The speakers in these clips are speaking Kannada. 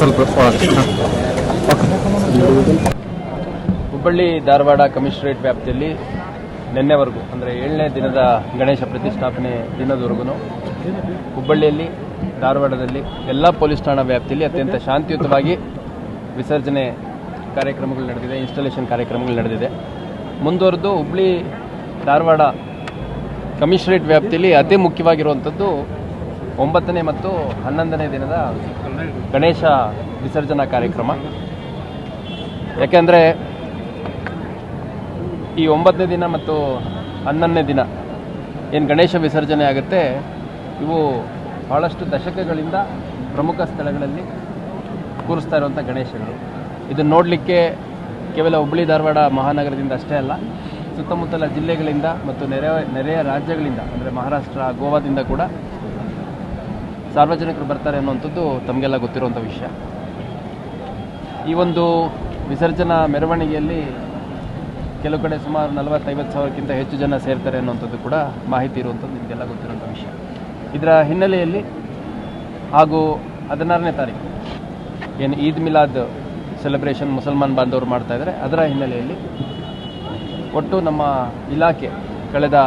ಸ್ವಲ್ಪ ಹುಬ್ಬಳ್ಳಿ ಧಾರವಾಡ ಕಮಿಷನರೇಟ್ ವ್ಯಾಪ್ತಿಯಲ್ಲಿ ನಿನ್ನೆವರೆಗೂ, ಅಂದರೆ ಏಳನೇ ದಿನದ ಗಣೇಶ ಪ್ರತಿಷ್ಠಾಪನೆ ದಿನದವರೆಗೂ ಹುಬ್ಬಳ್ಳಿಯಲ್ಲಿ, ಧಾರವಾಡದಲ್ಲಿ ಎಲ್ಲ ಪೊಲೀಸ್ ಠಾಣಾ ವ್ಯಾಪ್ತಿಯಲ್ಲಿ ಅತ್ಯಂತ ಶಾಂತಿಯುತವಾಗಿ ವಿಸರ್ಜನೆ ಕಾರ್ಯಕ್ರಮಗಳು ನಡೆದಿದೆ ಇನ್ಸ್ಟಾಲೇಷನ್ ಕಾರ್ಯಕ್ರಮಗಳು ನಡೆದಿದೆ. ಮುಂದುವರೆದು ಹುಬ್ಬಳ್ಳಿ ಧಾರವಾಡ ಕಮಿಷನರೇಟ್ ವ್ಯಾಪ್ತಿಯಲ್ಲಿ ಅತಿ ಮುಖ್ಯವಾಗಿರುವಂಥದ್ದು ಒಂಬತ್ತನೇ ಮತ್ತು ಹನ್ನೊಂದನೇ ದಿನದ ಗಣೇಶ ವಿಸರ್ಜನಾ ಕಾರ್ಯಕ್ರಮ. ಯಾಕೆಂದರೆ ಈ ಒಂಬತ್ತನೇ ದಿನ ಮತ್ತು ಹನ್ನೊಂದನೇ ದಿನ ಏನು ಗಣೇಶ ವಿಸರ್ಜನೆ ಆಗುತ್ತೆ, ಇವು ಭಾಳಷ್ಟು ದಶಕಗಳಿಂದ ಪ್ರಮುಖ ಸ್ಥಳಗಳಲ್ಲಿ ಕೂರಿಸ್ತಾ ಇರುವಂಥ ಗಣೇಶಗಳು ಇದನ್ನು ನೋಡಲಿಕ್ಕೆ ಕೇವಲ ಹುಬ್ಬಳ್ಳಿ, ಧಾರವಾಡ ಮಹಾನಗರದಿಂದ ಅಷ್ಟೇ ಅಲ್ಲ, ಸುತ್ತಮುತ್ತಲ ಜಿಲ್ಲೆಗಳಿಂದ ಮತ್ತು ನೆರೆ ನೆರೆಯ ರಾಜ್ಯಗಳಿಂದ, ಅಂದರೆ ಮಹಾರಾಷ್ಟ್ರ, ಗೋವಾದಿಂದ ಕೂಡ ಸಾರ್ವಜನಿಕರು ಬರ್ತಾರೆ ಅನ್ನುವಂಥದ್ದು ತಮಗೆಲ್ಲ ಗೊತ್ತಿರುವಂಥ ವಿಷಯ. ಈ ಒಂದು ವಿಸರ್ಜನಾ ಮೆರವಣಿಗೆಯಲ್ಲಿ ಕೆಲವು ಕಡೆ ಸುಮಾರು ನಲವತ್ತೈವತ್ತು ಸಾವಿರಕ್ಕಿಂತ ಹೆಚ್ಚು ಜನ ಸೇರ್ತಾರೆ ಅನ್ನುವಂಥದ್ದು ಕೂಡ ಮಾಹಿತಿ ಇರುವಂಥದ್ದು ನಿಮಗೆಲ್ಲ ಗೊತ್ತಿರುವಂಥ ವಿಷಯ. ಇದರ ಹಿನ್ನೆಲೆಯಲ್ಲಿ ಹಾಗೂ ಹದಿನಾರನೇ ತಾರೀಕು ಏನು ಈದ್ ಮಿಲಾದ್ ಸೆಲೆಬ್ರೇಷನ್ ಮುಸಲ್ಮಾನ್ ಬಾಂಧವರು ಮಾಡ್ತಾ ಇದ್ದಾರೆ. ಅದರ ಹಿನ್ನೆಲೆಯಲ್ಲಿ ಒಟ್ಟು ನಮ್ಮ ಇಲಾಖೆ ಕಳೆದ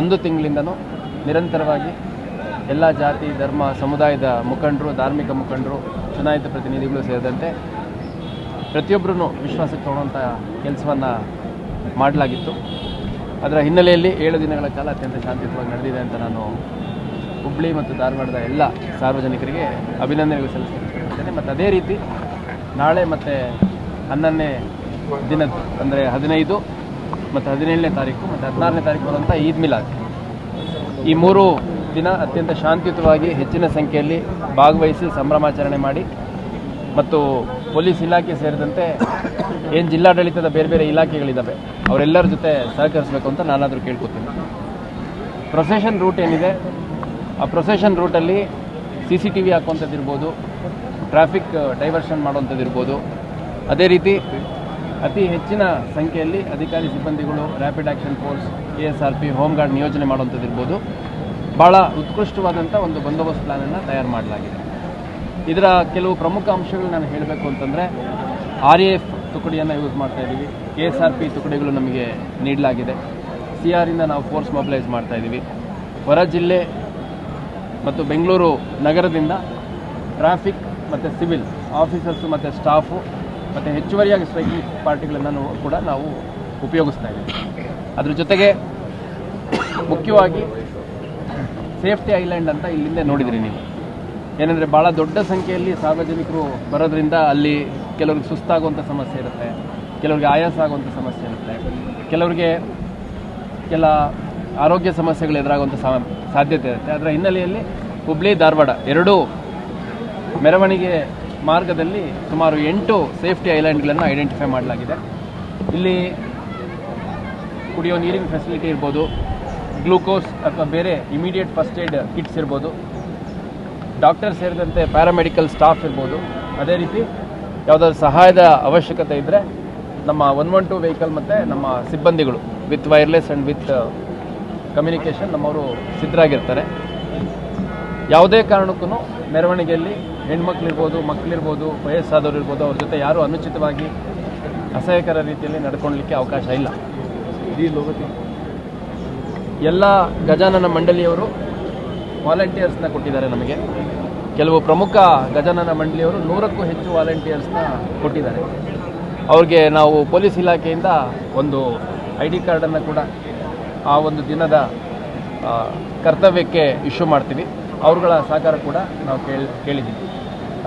ಒಂದು ತಿಂಗಳಿಂದನೂ ನಿರಂತರವಾಗಿ ಎಲ್ಲ ಜಾತಿ, ಧರ್ಮ, ಸಮುದಾಯದ ಮುಖಂಡರು, ಧಾರ್ಮಿಕ ಮುಖಂಡರು, ಚುನಾಯಿತ ಪ್ರತಿನಿಧಿಗಳು ಸೇರಿದಂತೆ ಪ್ರತಿಯೊಬ್ಬರೂ ವಿಶ್ವಾಸಕ್ಕೆ ತಗೊಳ್ಳುವಂಥ ಕೆಲಸವನ್ನು ಮಾಡಲಾಗಿತ್ತು. ಅದರ ಹಿನ್ನೆಲೆಯಲ್ಲಿ ಏಳು ದಿನಗಳ ಕಾಲ ಅತ್ಯಂತ ಶಾಂತಿಯುತವಾಗಿ ನಡೆದಿದೆ ಅಂತ ನಾನು ಹುಬ್ಬಳ್ಳಿ ಮತ್ತು ಧಾರವಾಡದ ಎಲ್ಲ ಸಾರ್ವಜನಿಕರಿಗೆ ಅಭಿನಂದನೆಗಳು ಸಲ್ಲಿಸ್ತೇನೆ ಮತ್ತು ಅದೇ ರೀತಿ ನಾಳೆ ಮತ್ತು ಹನ್ನೊಂದನೇ ದಿನ ಅಂದರೆ ಹದಿನೈದು ಮತ್ತು ಹದಿನೇಳನೇ ತಾರೀಕು ಮತ್ತು ಹದಿನಾರನೇ ತಾರೀಕು ಬರುವಂಥ ಈದ್ ಮಿಲಾದ್. ಈ ಮೂರು ದಿನ ಅತ್ಯಂತ ಶಾಂತಿಯುತವಾಗಿ ಹೆಚ್ಚಿನ ಸಂಖ್ಯೆಯಲ್ಲಿ ಭಾಗವಹಿಸಿ ಸಂಭ್ರಮಾಚರಣೆ ಮಾಡಿ ಮತ್ತು ಪೊಲೀಸ್ ಇಲಾಖೆ ಸೇರಿದಂತೆ ಏನು ಜಿಲ್ಲಾಡಳಿತದ ಬೇರೆ ಬೇರೆ ಇಲಾಖೆಗಳಿದ್ದಾವೆ ಅವರೆಲ್ಲರ ಜೊತೆ ಸಹಕರಿಸಬೇಕು ಅಂತ ನಾನಾದರೂ ಕೇಳ್ಕೊತೀನಿ. ಪ್ರೊಸೆಷನ್ ರೂಟ್ ಏನಿದೆ, ಆ ಪ್ರೊಸೆಷನ್ ರೂಟಲ್ಲಿ ಸಿ ಸಿ ಟಿ ವಿ ಹಾಕುವಂಥದ್ದಿರ್ಬೋದು, ಟ್ರಾಫಿಕ್ ಡೈವರ್ಷನ್ ಮಾಡುವಂಥದ್ದಿರ್ಬೋದು, ಅದೇ ರೀತಿ ಅತಿ ಹೆಚ್ಚಿನ ಸಂಖ್ಯೆಯಲ್ಲಿ ಅಧಿಕಾರಿ ಸಿಬ್ಬಂದಿಗಳು rapid action force K S R P home guard ನಿಯೋಜನೆ ಮಾಡುವಂಥದ್ದು ಇರ್ಬೋದು ಭಾಳ ಉತ್ಕೃಷ್ಟವಾದಂಥ ಒಂದು ಬಂದೋಬಸ್ತ್ ಪ್ಲಾನನ್ನು ತಯಾರು ಮಾಡಲಾಗಿದೆ. ಇದರ ಕೆಲವು ಪ್ರಮುಖ ಅಂಶಗಳು ನಾನು ಹೇಳಬೇಕು ಅಂತಂದರೆ ಆರ್ ಎ ಎಫ್ ತುಕಡಿಯನ್ನು ಯೂಸ್ ಮಾಡ್ತಾಯಿದ್ದೀವಿ ಕೆ ಎಸ್ ಆರ್ ಪಿ ತುಕಡಿಗಳು ನಮಗೆ ನೀಡಲಾಗಿದೆ. ಸಿ ಆರಿಂದ ನಾವು ಫೋರ್ಸ್ ಮೊಬಿಲೈಸ್ ಮಾಡ್ತಾ ಇದ್ದೀವಿ. ಹೊರ ಜಿಲ್ಲೆ ಮತ್ತು ಬೆಂಗಳೂರು ನಗರದಿಂದ ಟ್ರಾಫಿಕ್ ಮತ್ತು ಸಿವಿಲ್ ಆಫೀಸರ್ಸು ಮತ್ತು ಸ್ಟಾಫು ಮತ್ತು ಹೆಚ್ಚುವರಿಯಾಗಿ ಸ್ಟ್ರೈಕಿಂಗ್ ಪಾರ್ಟಿಗಳನ್ನು ಕೂಡ ನಾವು ಉಪಯೋಗಿಸ್ತಾ ಇದ್ದೀವಿ. ಅದ್ರ ಜೊತೆಗೆ ಮುಖ್ಯವಾಗಿ ಸೇಫ್ಟಿ ಐಲ್ಯಾಂಡ್ ಅಂತ ಇಲ್ಲಿಂದ ನೋಡಿದ್ರಿ ನೀವು. ಏನಂದರೆ ಭಾಳ ದೊಡ್ಡ ಸಂಖ್ಯೆಯಲ್ಲಿ ಸಾರ್ವಜನಿಕರು ಬರೋದ್ರಿಂದ ಅಲ್ಲಿ ಕೆಲವ್ರಿಗೆ ಸುಸ್ತಾಗುವಂಥ ಸಮಸ್ಯೆ ಇರುತ್ತೆ, ಕೆಲವ್ರಿಗೆ ಆಯಾಸ ಆಗುವಂಥ ಸಮಸ್ಯೆ ಇರುತ್ತೆ, ಕೆಲವರಿಗೆ ಕೆಲ ಆರೋಗ್ಯ ಸಮಸ್ಯೆಗಳು ಎದುರಾಗುವಂಥ ಸಾಧ್ಯತೆ ಇರುತ್ತೆ. ಅದರ ಹಿನ್ನೆಲೆಯಲ್ಲಿ ಹುಬ್ಳಿ, ಧಾರವಾಡ ಎರಡೂ ಮೆರವಣಿಗೆ ಮಾರ್ಗದಲ್ಲಿ ಸುಮಾರು ಎಂಟು ಸೇಫ್ಟಿ ಐಲ್ಯಾಂಡ್ಗಳನ್ನು ಐಡೆಂಟಿಫೈ ಮಾಡಲಾಗಿದೆ. ಇಲ್ಲಿ ಕುಡಿಯೋ ನೀರಿನ ಫೆಸಿಲಿಟಿ ಇರ್ಬೋದು ಗ್ಲೂಕೋಸ್ ಅಥವಾ ಬೇರೆ ಇಮಿಡಿಯೇಟ್ ಫಸ್ಟ್ ಏಡ್ ಕಿಟ್ಸ್ ಇರ್ಬೋದು. ಡಾಕ್ಟರ್ ಸೇರಿದಂತೆ ಪ್ಯಾರಾಮೆಡಿಕಲ್ ಸ್ಟಾಫ್ ಇರ್ಬೋದು. ಅದೇ ರೀತಿ ಯಾವುದಾದ್ರು ಸಹಾಯದ ಅವಶ್ಯಕತೆ ಇದ್ದರೆ ನಮ್ಮ ಒನ್ ಒನ್ ಟು ವೆಹಿಕಲ್ ಮತ್ತು ನಮ್ಮ ಸಿಬ್ಬಂದಿಗಳು with wireless and with communication ನಮ್ಮವರು ಸಿದ್ಧರಾಗಿರ್ತಾರೆ. ಯಾವುದೇ ಕಾರಣಕ್ಕೂ ಮೆರವಣಿಗೆಯಲ್ಲಿ ಹೆಣ್ಮಕ್ಳಿರ್ಬೋದು ಮಕ್ಕಳಿರ್ಬೋದು ವಯಸ್ಸಾದವರು ಇರ್ಬೋದು ಅವ್ರ ಜೊತೆ ಯಾರೂ ಅನುಚಿತವಾಗಿ ಅಸಹ್ಯಕರ ರೀತಿಯಲ್ಲಿ ನಡ್ಕೊಳ್ಲಿಕ್ಕೆ ಅವಕಾಶ ಇಲ್ಲ. ಎಲ್ಲ ಗಜಾನನ ಮಂಡಳಿಯವರು ವಾಲಂಟಿಯರ್ಸ್ನ ಕೊಟ್ಟಿದ್ದಾರೆ ನಮಗೆ. ಕೆಲವು ಪ್ರಮುಖ ಗಜಾನನ ಮಂಡಳಿಯವರು ನೂರಕ್ಕೂ ಹೆಚ್ಚು ವಾಲಂಟಿಯರ್ಸ್ನ ಕೊಟ್ಟಿದ್ದಾರೆ. ಅವ್ರಿಗೆ ನಾವು ಪೊಲೀಸ್ ಇಲಾಖೆಯಿಂದ ಒಂದು ಐ ಡಿ ಕಾರ್ಡನ್ನು ಕೂಡ ಆ ಒಂದು ದಿನದ ಕರ್ತವ್ಯಕ್ಕೆ ಇಶ್ಯೂ ಮಾಡ್ತೀವಿ. ಅವ್ರುಗಳ ಸಹಕಾರ ಕೂಡ ನಾವು ಕೇಳಿ, ಕೇಳಿದ್ದೀವಿ.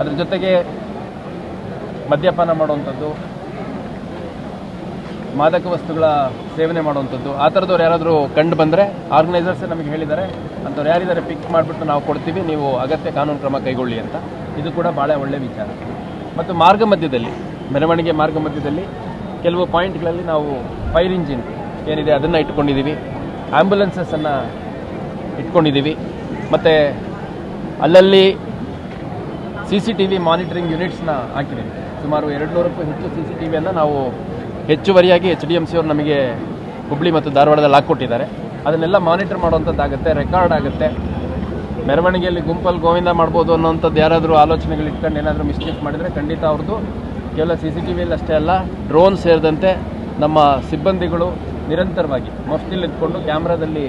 ಅದ್ರ ಜೊತೆಗೆ ಮದ್ಯಪಾನ ಮಾಡುವಂಥದ್ದು ಮಾದಕ ವಸ್ತುಗಳ ಸೇವನೆ ಮಾಡುವಂಥದ್ದು, ಆ ಥರದವ್ರು ಯಾರಾದರೂ ಕಂಡು ಬಂದರೆ ಆರ್ಗನೈಸರ್ಸೇ ನಮಗೆ ಹೇಳಿದ್ದಾರೆ, ಅಂಥವ್ರು ಯಾರಿದ್ದಾರೆ ಪಿಕ್ ಮಾಡಿಬಿಟ್ಟು ನಾವು ಕೊಡ್ತೀವಿ, ನೀವು ಅಗತ್ಯ ಕಾನೂನು ಕ್ರಮ ಕೈಗೊಳ್ಳಿ ಅಂತ. ಇದು ಕೂಡ ಭಾಳ ಒಳ್ಳೆಯ ವಿಚಾರ. ಮತ್ತು ಮಾರ್ಗ ಮಧ್ಯದಲ್ಲಿ, ಮೆರವಣಿಗೆ ಮಾರ್ಗ ಮಧ್ಯದಲ್ಲಿ ಕೆಲವು ಪಾಯಿಂಟ್ಗಳಲ್ಲಿ ನಾವು ಫೈರ್ ಇಂಜಿನ್ ಏನಿದೆ ಅದನ್ನು ಇಟ್ಕೊಂಡಿದ್ದೀವಿ. ಆ್ಯಂಬುಲೆನ್ಸಸ್ಸನ್ನು ಇಟ್ಕೊಂಡಿದ್ದೀವಿ. ಮತ್ತು ಅಲ್ಲಲ್ಲಿ C C T V monitoring ಯೂನಿಟ್ಸ್ನ ಹಾಕಿದ್ದೀವಿ. ಸುಮಾರು ಎರಡು ನೂರಕ್ಕೂ ಹೆಚ್ಚು ಸಿ ಸಿ ಟಿ ವಿಯನ್ನು ನಾವು ಹೆಚ್ಚುವರಿಯಾಗಿ ಎಚ್ ಡಿ ಎಂ ಸಿ ಅವರು ನಮಗೆ ಹುಬ್ಳಿ ಮತ್ತು ಧಾರವಾಡದಲ್ಲಿ ಹಾಕ್ಕೊಟ್ಟಿದ್ದಾರೆ ಅದನ್ನೆಲ್ಲ ಮಾನಿಟರ್ ಮಾಡುವಂಥದ್ದಾಗುತ್ತೆ ರೆಕಾರ್ಡ್ ಆಗುತ್ತೆ. ಮೆರವಣಿಗೆಯಲ್ಲಿ ಗುಂಪಲ್ಲಿ ಗೋವಿಂದ ಮಾಡ್ಬೋದು ಅನ್ನೋಂಥದ್ದು ಯಾರಾದರೂ ಆಲೋಚನೆಗಳು ಇಟ್ಕೊಂಡು ಏನಾದರೂ ಮಿಸ್ಟೇಕ್ ಮಾಡಿದರೆ ಖಂಡಿತ ಅವ್ರದ್ದು ಕೇವಲ ಸಿ ಸಿ ಟಿ ವಿಯಲ್ಲಿ ಅಷ್ಟೇ ಅಲ್ಲ ಡ್ರೋನ್ ಸೇರಿದಂತೆ ನಮ್ಮ ಸಿಬ್ಬಂದಿಗಳು ನಿರಂತರವಾಗಿ ಮಫ್ತಿಲ್ ಇದ್ಕೊಂಡು ಕ್ಯಾಮ್ರಾದಲ್ಲಿ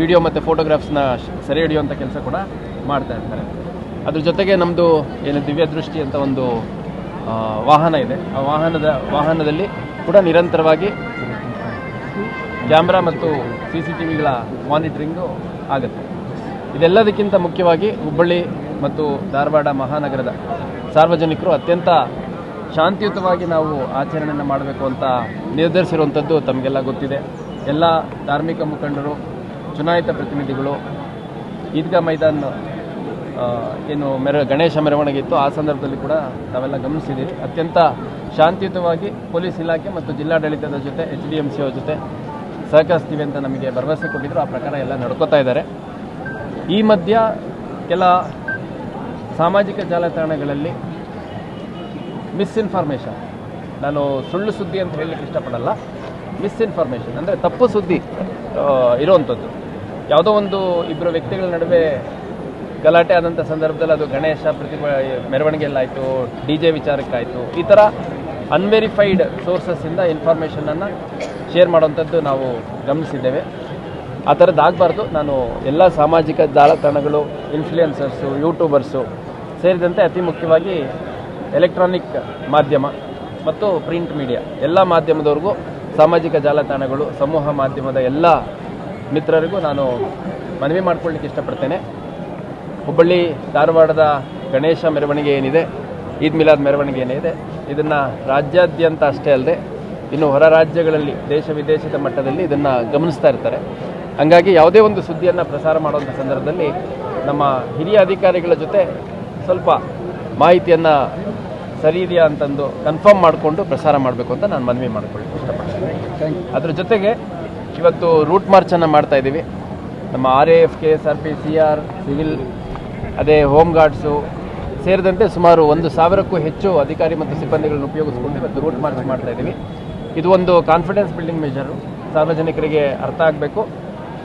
ವಿಡಿಯೋ ಮತ್ತು ಫೋಟೋಗ್ರಾಫ್ಸ್ನ ಸೆರೆ ಹಿಡಿಯುವಂಥ ಕೆಲಸ ಕೂಡ ಮಾಡ್ತಾ ಇರ್ತಾರೆ. ಅದ್ರ ಜೊತೆಗೆ ನಮ್ಮದು ಏನು ದಿವ್ಯ ದೃಷ್ಟಿ ಅಂತ ಒಂದು ವಾಹನ ಇದೆ. ಆ ವಾಹನದ, ವಾಹನದಲ್ಲಿ ಕೂಡ ನಿರಂತರವಾಗಿ ಕ್ಯಾಮ್ರಾ ಮತ್ತು ಸಿ ಸಿ ಟಿ ವಿಗಳ ಮಾನಿಟರಿಂಗು ಆಗುತ್ತೆ. ಇದೆಲ್ಲದಕ್ಕಿಂತ ಮುಖ್ಯವಾಗಿ ಹುಬ್ಬಳ್ಳಿ ಮತ್ತು ಧಾರವಾಡ ಮಹಾನಗರದ ಸಾರ್ವಜನಿಕರು ಅತ್ಯಂತ ಶಾಂತಿಯುತವಾಗಿ ನಾವು ಆಚರಣೆಯನ್ನು ಮಾಡಬೇಕು ಅಂತ ನಿರ್ಧರಿಸಿರುವಂಥದ್ದು ತಮಗೆಲ್ಲ ಗೊತ್ತಿದೆ. ಎಲ್ಲ ಧಾರ್ಮಿಕ ಮುಖಂಡರು, ಚುನಾಯಿತ ಪ್ರತಿನಿಧಿಗಳು, ಈದ್ಗಾ ಮೈದಾನ್ ಏನು ಮೆರ, ಗಣೇಶ ಮೆರವಣಿಗೆ ಇತ್ತು, ಆ ಸಂದರ್ಭದಲ್ಲಿ ಕೂಡ ನಾವೆಲ್ಲ ಗಮನಿಸಿದ್ದೀವಿ ಅತ್ಯಂತ ಶಾಂತಿಯುತವಾಗಿ ಪೊಲೀಸ್ ಇಲಾಖೆ ಮತ್ತು ಜಿಲ್ಲಾಡಳಿತದ ಜೊತೆ ಎಚ್ ಡಿ ಎಂ ಸಿ ಜೊತೆ ಸಹಕರಿಸ್ತೀವಿ ಅಂತ ನಮಗೆ ಭರವಸೆ ಕೊಟ್ಟಿದ್ರು. ಆ ಪ್ರಕಾರ ಎಲ್ಲ ನಡ್ಕೋತಾ ಇದ್ದಾರೆ. ಈ ಮಧ್ಯ ಕೆಲ ಸಾಮಾಜಿಕ ಜಾಲತಾಣಗಳಲ್ಲಿ ಮಿಸ್ಇನ್ಫಾರ್ಮೇಷನ್. ನಾನು ಸುಳ್ಳು ಸುದ್ದಿ ಅಂತ ಹೇಳಲಿಕ್ಕೆ ಇಷ್ಟಪಡಲ್ಲ. ಮಿಸ್ಇನ್ಫಾರ್ಮೇಷನ್ ಅಂದರೆ ತಪ್ಪು ಸುದ್ದಿ ಇರುವಂಥದ್ದು ಯಾವುದೋ ಒಂದು ಇಬ್ಬರು ವ್ಯಕ್ತಿಗಳ ನಡುವೆ ಗಲಾಟೆ ಆದಂಥ ಸಂದರ್ಭದಲ್ಲಿ ಅದು ಗಣೇಶ ಪ್ರತಿಭಾ, ಮೆರವಣಿಗೆಯಲ್ಲಾಯಿತು, ಡಿ ಜೆ ವಿಚಾರಕ್ಕಾಯಿತು, ಈ ಥರ ಅನ್ವೆರಿಫೈಡ್ ಸೋರ್ಸಸ್ಸಿಂದ ಇನ್ಫಾರ್ಮೇಷನನ್ನು ಶೇರ್ ಮಾಡುವಂಥದ್ದು ನಾವು ಗಮನಿಸಿದ್ದೇವೆ. ಆ ಥರದ್ದಾಗಬಾರ್ದು ನಾನು ಎಲ್ಲ ಸಾಮಾಜಿಕ ಜಾಲತಾಣಗಳು ಇನ್ಫ್ಲೂಯೆನ್ಸರ್ಸು ಯೂಟ್ಯೂಬರ್ಸು ಸೇರಿದಂತೆ ಅತಿ ಮುಖ್ಯವಾಗಿ ಎಲೆಕ್ಟ್ರಾನಿಕ್ ಮಾಧ್ಯಮ ಮತ್ತು ಪ್ರಿಂಟ್ ಮೀಡಿಯಾ ಎಲ್ಲ ಮಾಧ್ಯಮದವ್ರಿಗೂ, ಸಾಮಾಜಿಕ ಜಾಲತಾಣಗಳು, ಸಮೂಹ ಮಾಧ್ಯಮದ ಎಲ್ಲ ಮಿತ್ರರಿಗೂ ನಾನು ಮನವಿ ಮಾಡ್ಕೊಳ್ಳಿಕ್ಕೆ ಇಷ್ಟಪಡ್ತೇನೆ. ಹುಬ್ಬಳ್ಳಿ ಧಾರವಾಡದ ಗಣೇಶ ಮೆರವಣಿಗೆ ಏನಿದೆ ಈದ್ ಮಿಲಾದ್ ಮೆರವಣಿಗೆ ಏನಿದೆ ಇದನ್ನು ರಾಜ್ಯಾದ್ಯಂತ ಅಷ್ಟೇ ಅಲ್ಲದೆ ಇನ್ನು ಹೊರ ರಾಜ್ಯಗಳಲ್ಲಿ ದೇಶ ವಿದೇಶದ ಮಟ್ಟದಲ್ಲಿ ಇದನ್ನು ಗಮನಿಸ್ತಾ ಇರ್ತಾರೆ. ಹಂಗಾಗಿ ಯಾವುದೇ ಒಂದು ಸುದ್ದಿಯನ್ನು ಪ್ರಸಾರ ಮಾಡುವಂಥ ಸಂದರ್ಭದಲ್ಲಿ ನಮ್ಮ ಹಿರಿಯ ಅಧಿಕಾರಿಗಳ ಜೊತೆ ಸ್ವಲ್ಪ ಮಾಹಿತಿಯನ್ನು ಸರಿ ಇದೆಯಾ ಅಂತಂದು ಕನ್ಫರ್ಮ್ ಮಾಡಿಕೊಂಡು ಪ್ರಸಾರ ಮಾಡಬೇಕು ಅಂತ ನಾನು ಮನವಿ ಮಾಡಿಕೊಳ್ಳಿ. ಇಷ್ಟಪಡ್ತೀನಿ. ಅದ್ರ ಜೊತೆಗೆ ಇವತ್ತು ರೂಟ್ ಮಾರ್ಚನ್ನು ಮಾಡ್ತಾ ಇದ್ದೀವಿ. ನಮ್ಮ R A F K S R P C R civil ಅದೇ ಹೋಮ್ ಗಾರ್ಡ್ಸು ಸೇರಿದಂತೆ ಸುಮಾರು ಒಂದು ಸಾವಿರಕ್ಕೂ ಹೆಚ್ಚು ಅಧಿಕಾರಿ ಮತ್ತು ಸಿಬ್ಬಂದಿಗಳನ್ನು ಉಪಯೋಗಿಸ್ಕೊಂಡು ಇವತ್ತು ರೂಟ್ ಮಾರ್ಚ್ ಮಾಡ್ತಾ ಇದ್ದೀವಿ. ಇದು ಒಂದು ಕಾನ್ಫಿಡೆನ್ಸ್ ಬಿಲ್ಡಿಂಗ್ ಮೇಜರು ಸಾರ್ವಜನಿಕರಿಗೆ ಅರ್ಥ ಆಗಬೇಕು.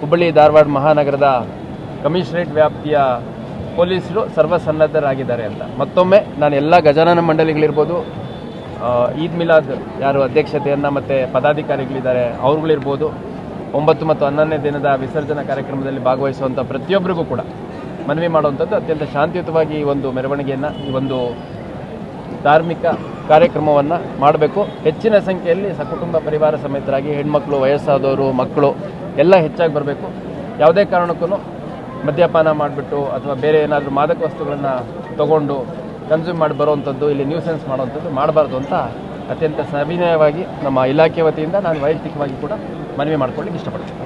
ಹುಬ್ಬಳ್ಳಿ ಧಾರವಾಡ ಮಹಾನಗರದ ಕಮಿಷನರೇಟ್ ವ್ಯಾಪ್ತಿಯ ಪೊಲೀಸರು ಸರ್ವಸನ್ನದ್ಧರಾಗಿದ್ದಾರೆ ಅಂತ. ಮತ್ತೊಮ್ಮೆ ನಾನು ಎಲ್ಲ ಗಜಾನನ ಮಂಡಳಿಗಳಿರ್ಬೋದು ಈದ್ ಮಿಲಾದ್ ಯಾರು ಅಧ್ಯಕ್ಷತೆಯನ್ನು ಮತ್ತು ಪದಾಧಿಕಾರಿಗಳಿದ್ದಾರೆ ಅವ್ರುಗಳಿರ್ಬೋದು, ಒಂಬತ್ತು ಮತ್ತು ಹನ್ನೊಂದನೇ ದಿನದ ವಿಸರ್ಜನಾ ಕಾರ್ಯಕ್ರಮದಲ್ಲಿ ಭಾಗವಹಿಸುವಂಥ ಪ್ರತಿಯೊಬ್ಬರಿಗೂ ಕೂಡ ಮನವಿ ಮಾಡುವಂಥದ್ದು ಅತ್ಯಂತ ಶಾಂತಿಯುತವಾಗಿ ಈ ಒಂದು ಮೆರವಣಿಗೆಯನ್ನು, ಈ ಒಂದು ಧಾರ್ಮಿಕ ಕಾರ್ಯಕ್ರಮವನ್ನು ಮಾಡಬೇಕು. ಹೆಚ್ಚಿನ ಸಂಖ್ಯೆಯಲ್ಲಿ ಸಕುಟುಂಬ ಪರಿವಾರ ಸಮೇತರಾಗಿ ಹೆಣ್ಮಕ್ಳು, ವಯಸ್ಸಾದವರು, ಮಕ್ಕಳು ಎಲ್ಲ ಹೆಚ್ಚಾಗಿ ಬರಬೇಕು. ಯಾವುದೇ ಕಾರಣಕ್ಕೂ ಮದ್ಯಪಾನ ಮಾಡಿಬಿಟ್ಟು ಅಥವಾ ಬೇರೆ ಏನಾದರೂ ಮಾದಕ ವಸ್ತುಗಳನ್ನು ತಗೊಂಡು ಕನ್ಸ್ಯೂಮ್ ಮಾಡಿ ಬರುವಂಥದ್ದು, ಇಲ್ಲಿ ನ್ಯೂಸೆನ್ಸ್ ಮಾಡುವಂಥದ್ದು ಮಾಡಬಾರ್ದು ಅಂತ ಅತ್ಯಂತ ಸವಿನಯವಾಗಿ ನಮ್ಮ ಇಲಾಖೆ ವತಿಯಿಂದ ನಾನು ವೈಯಕ್ತಿಕವಾಗಿ ಕೂಡ ಮನವಿ ಮಾಡ್ಕೊಳ್ಳಿಕ್ಕೆ ಇಷ್ಟಪಡ್ತೀನಿ.